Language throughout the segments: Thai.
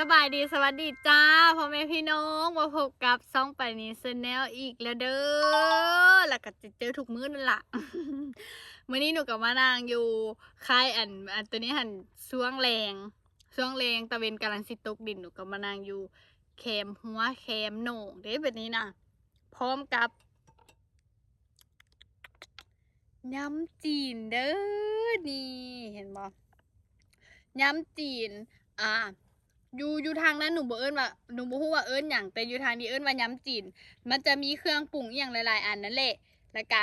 สบายดีสวัสดีจ้าพ่อแม่พี่น้องมาพบกับซ่องไปนี้เซนแนลอีกแล้วเด้อแล้วก็จะเจอทุกมื้อนั่นละมื้อนี้หนูกับมานางอยู่ค่ายอันอันตัวนี้หันช่วงแรงช่วงแรงตะเวนกำลังสิตกดินหนูกับมานางอยู่แคมหัวแคมโหน่งเด้แบบนี้นะพร้อมกับย้ำจีนเด้อนี่เห็นบ่ย้ำจีนอ่า อยู่อยู่ทางนั้นหนูบ่เอิ้นว่าหนูบ่ฮู้ว่าเอิ้นหยังแต่อยู่ทางนี้เอิ้นว่าย้ำจีน มันจะมีเครื่องปรุงอย่างหลาย ๆ อันนั่นแหละแล้วก็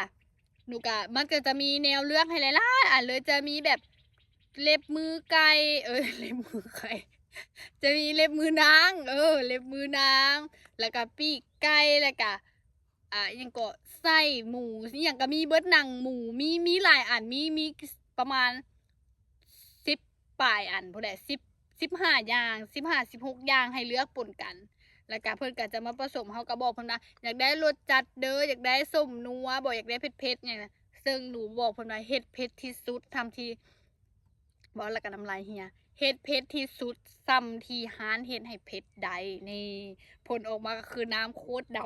หนูก็มันก็จะมีแนวเลือกให้หลายๆอันเลยจะมีแบบเล็บมือไก่เออเล็บมือไก่จะมีเล็บมือนาง เออ เล็บมือนาง แล้วก็ปีกไก่แล้วก็อ่าอหยังก็ไส้หมูอหยังก็มีเบิดหนังหมูมีมีหลายอันมีมีประมาณสิบปลายอันพอได้สิบ สิบห้าอย่างสิบห้าสิบหกอย่างให้เลือกปนกัน แล้วก็เพิ่นก็จะมาผสมเฮาก็บอกเพิ่นว่าอยากได้รสจัดเด้ออยากได้ส้มนัวบอกอยากได้เผ็ดๆอย่างนั้นซึ่งหนูบอกเพิ่นว่าเฮ็ดเผ็ดที่สุดทำที่บอกแล้วก็น้ำลายเฮียเฮ็ดเผ็ดที่สุดซ้ำที่ฮานเฮ็ดให้เผ็ดใดนี่ผลออกมาก็คือน้ำโคตรด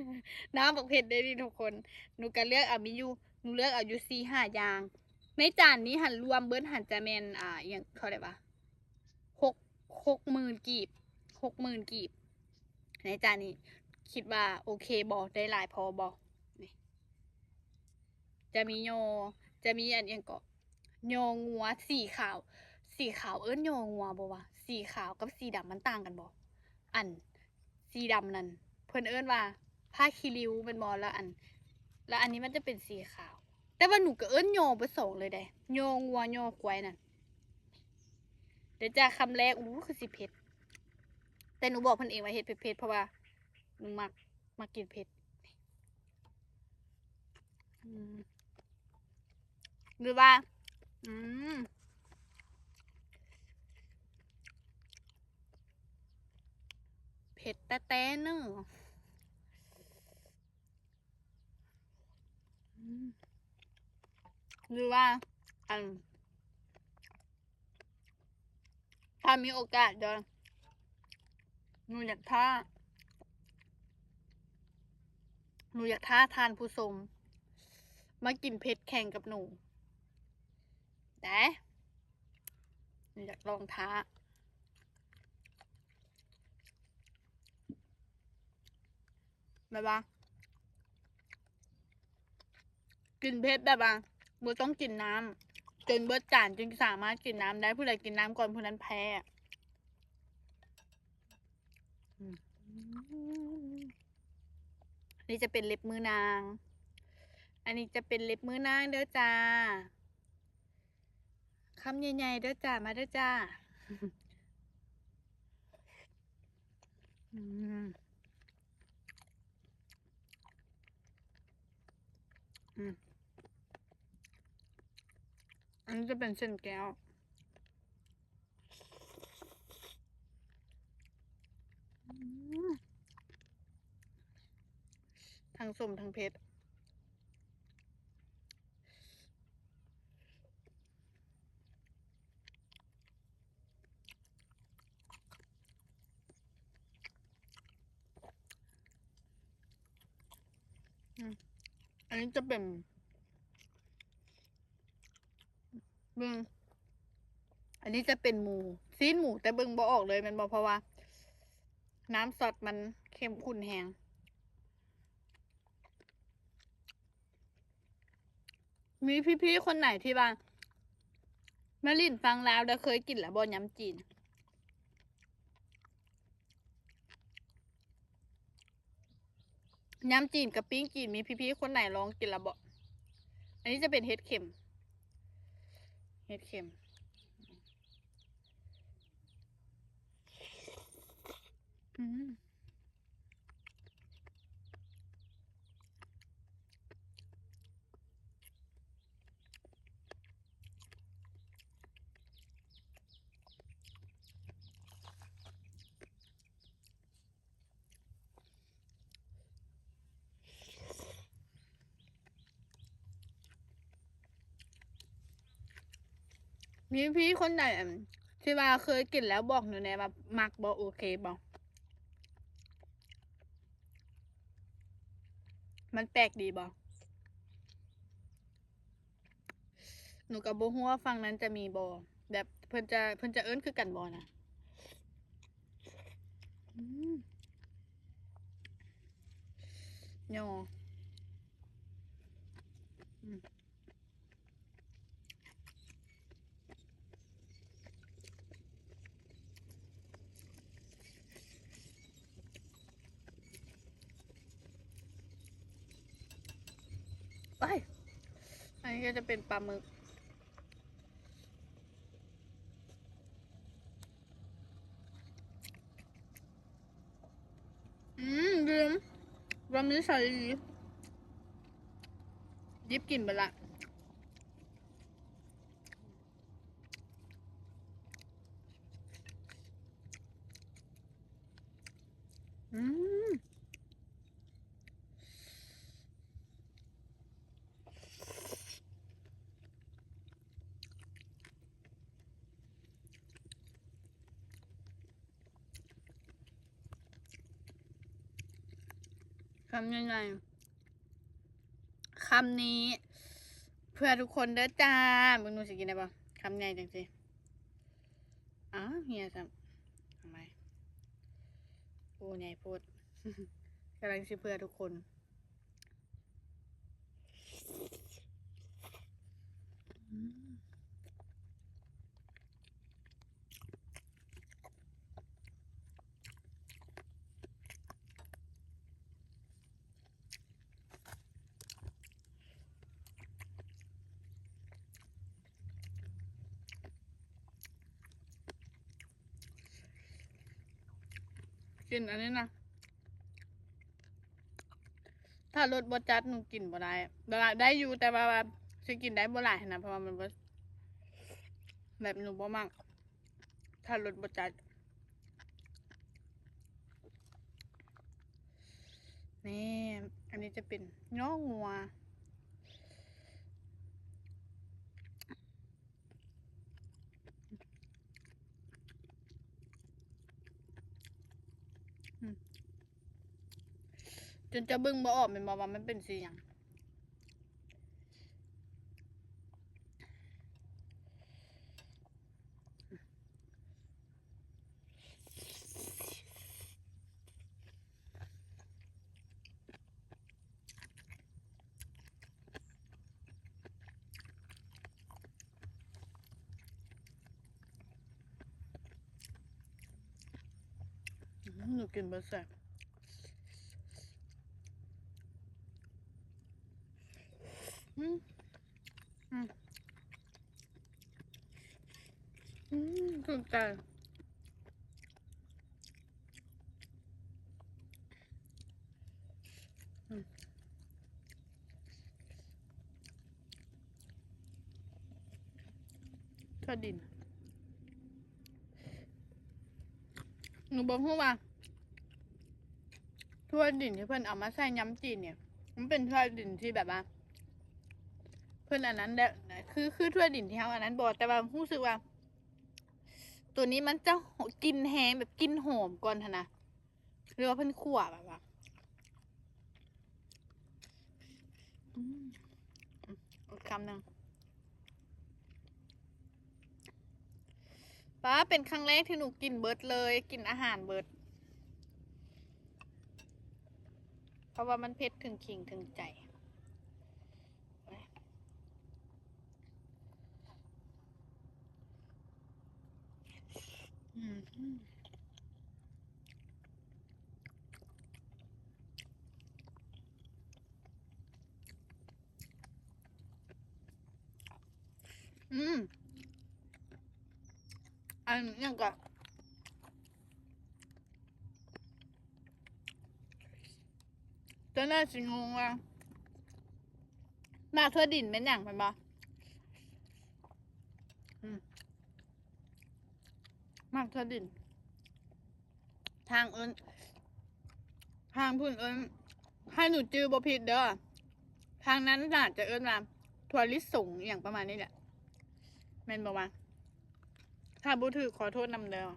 ำ น้ำบักเผ็ดได้ดีทุกคน หนูก็เลือกเอามีอยู่หนูเลือกเอาอยู่สี่ห้าอย่าง ในจานนี้หันรวมเบิดหันจะแมนอ่าอย่างเขาเรียกว่า หกหมื่นกีบหกหมื่นกีบ ในจานนี้ คิดว่าโอเคบอได้หลายพอบอนี่จะมีโยจะมีอันเอียงก็โยงัวสีขาว สีขาวเอิ้นโยงัวบอวะสีขาวกับสีดำมันต่างกันบออันสีดำนั่นเพิ่นเอิ้นว่าผ้าคีริวเป็นบอแล้วอัน แล้วอันนี้มันจะเป็นสีขาว แต่ว่าหนูก็เอิ้นโยไปสองเลยได้โยงัวโยควายนั่น เดี๋ยวจะคำแรกอู้คือสิเผ็ด แต่หนูบอกพิ่นเองว่าเฮ็ดเผ็ดเพราะว่าหนูมักมักกินเผ็ดหรือว่า อืมเผ็ดแต่แต่เนอะอืมหรือว่าอัน ถ้ามีโอกาสเดี๋ยวหนูอยากท้าหนูอยากท้าทานผู้ชมมากินเผ็ดแข่งกับหนูแต่หนูอยากลองท้าแบบว่ากินเผ็ดแบบว่าบ่ต้องกินน้ำ จนเบิดจานจึงสามารถกินน้ำได้ผู้ใดกินน้ำก่อนผู้นั้นแพ้อะอืมนี่จะเป็นเล็บมือนาง อันนี้จะเป็นเล็บมือนางเด้อจ้าคำใหญ่ๆเด้อจ้ามาเด้อจ้า อืม อันนี้จะเป็นเส้นแก้ว ทั้งสมทั้งเผ็ดอืมอันนี้จะเป็น เบิ่งอันนี้จะเป็นหมูซีนหมูแต่เบิ่งบ่ออกเลยมันบ่เพราะว่า น้ำสดมันเข้มข้นแฮงมีพี่ๆคนไหนที่บ้างแม่ลินฟังแล้วแล้เคยกินแล้วบ่ยำจีน ยำจีนกับปิ้งจีนมีพี่ๆคนไหนลองกินแล้วบ่อันนี้จะเป็นเห็ดเข็ม เห็ดเข็ม อืม มีพี่คนไหนที่ว่าเคยกินแล้วบอกหนูแน่ว่ามักบ่โอเคบ่มันแปลกดีบ่หนูกับบ่ฮู้ว่าฝั่งนั้นจะมีบ่แบบเพิ่นจะเพิ่นจะเอิ้นคือกันบ่นะอืมยอ ไปอันนี้ก็จะเป็นปลาหมึก อืมลืมวันนี้ใส่ยิบยิบกินไปละ อืม คำยังไงคำนี้ เพื่อทุกคนเด้อจ้ามึงนูสิกินได้ปะคำใหญ่จังสิอ้าเฮียซ้ำทำไมโอ้ใหญ่พูดกำลังสิเพื่อทุกคน กินอันนี้นะ ถ้ารสบจัดหนูกินบ่ได้บ่ได้ได้อยู่แต่ว่าแบบสิกินได้บ่หลายนะเพราะว่ามันบ่แบบหนูบ่มักถ้ารสบจัด นี่ อันนี้จะเป็นง้องงัว จ นจะบิ่งบ่ออกแม่นบ่ว่ามันเป็นสีหยังหนูกินบ่แซ่บ อืมอืมอืมถูกใจอืมทั่วดินหนูบอกพูดว่าทั่วดินที่เพิ่อนเอามาใส่ย้ำจีนเนี่ย มันเป็นทั่วดินที่แบบว่า พื่อนอันนั้นเด้อคือคือถ้วดินที่เขาอันนั้นบอกแต่ว่ารู้สึกว่า ตัวนี้มันจะกินแฮงแบบกินหอมก่อนทนะหรือว่าเพิ่นขั่วแบบว่าคำหนึ่งป้าเป็นครั้งแรกที่หนูกินเบิร์ดเลย กินอาหารเบิร์ดเพราะว่ามันเผ็ดถึงขิงถึงใจ อืมอืมอันยังก็จะน่าสิงงว่าหน้าเธอดินเป็นอย่างเป็นบ่อืม มากเธอดิน ทางเอิญทางพุ่นเอิญให้หนูจือบ่ผิดเด้อ ทางนั้นน่าจะเอิญมาทัวริสส่งอย่างประมาณนี้แหละแม่นบอกว่า ถ้าบุถือขอโทษนำเด้อ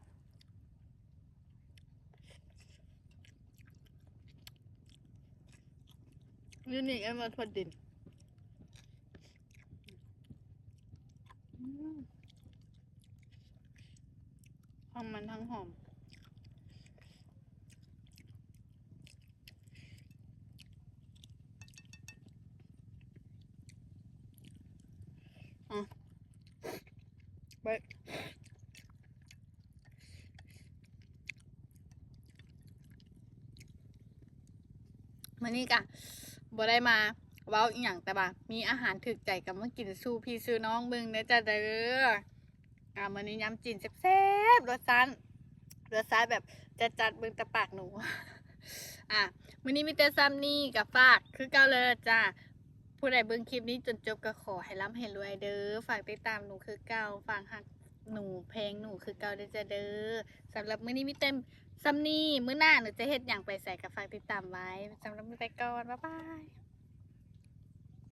นี่นี่เอ็มมาทอดดินอืม ทั้งมันทั้งหอม อะไปมื่อนี้กะบ่ได้มาเว้าอีหยังแต่ว่ามีอาหารถึกใจกับเมากินสู้พี่สู้น้องเบงเด้อจ้าเด้อ อ่ามื้อนี้ยำจีนแซ่บๆรสชาติรสชาติแบบจะจัดเบิ่งตะปากหนู อะมื้อนี้มีแต่ซ้ำนี่กับฝากคือเก่าเลยจ้าผู้ใดเบิ่งคลิปนี้จนจบก็ขอให้ร่ำให้รวยเด้อฝากติดตามหนูคือเก่าฝากหักหนูเพลงหนูคือเก่าเด้อจ้าเด้อสำหรับมื้อนี้มีเต็มซัมนี่มื้อหน้าหนูจะเฮ็ดอย่างไปใส่กับฝากติดตามไว้สำหรับมื้อไปก่อนบ๊ายบาย